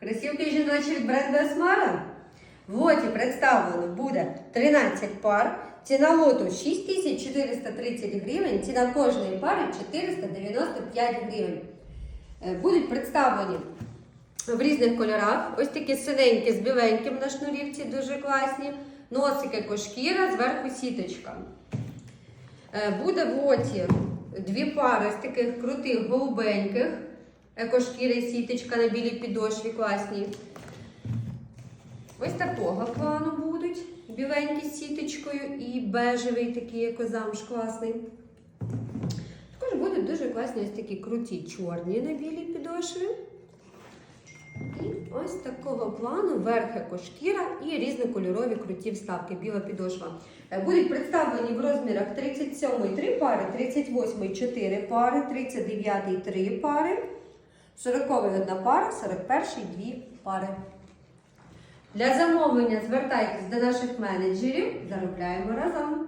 Красівки жіночі від бренду Esmara. В лоті представлено буде 13 пар. Ціна лоту 6430 гривень, ціна кожної пари 495 гривень. Е, Будуть представлені в різних кольорах. Ось такі синенькі з біленьким на шнурівці, дуже класні. Носики кошкіра, зверху сіточка. Е, Буде в лоті дві пари з таких крутих голубеньких. Екошкіри сіточка на білій підошві класні. Ось такого плану будуть. Біленькі з сіточкою і бежевий такий екозамш класний. Також будуть дуже класні ось такі круті чорні на білій підошві. І ось такого плану верх екошкіра і різнокольорові круті вставки, біла підошва. Е, Будуть представлені в розмірах 37 3 пари, 38 4 пари, 39 3 пари, 40 1 пара, 41 2 пари. Для замовлення звертайтесь до наших менеджерів, заробляємо разом.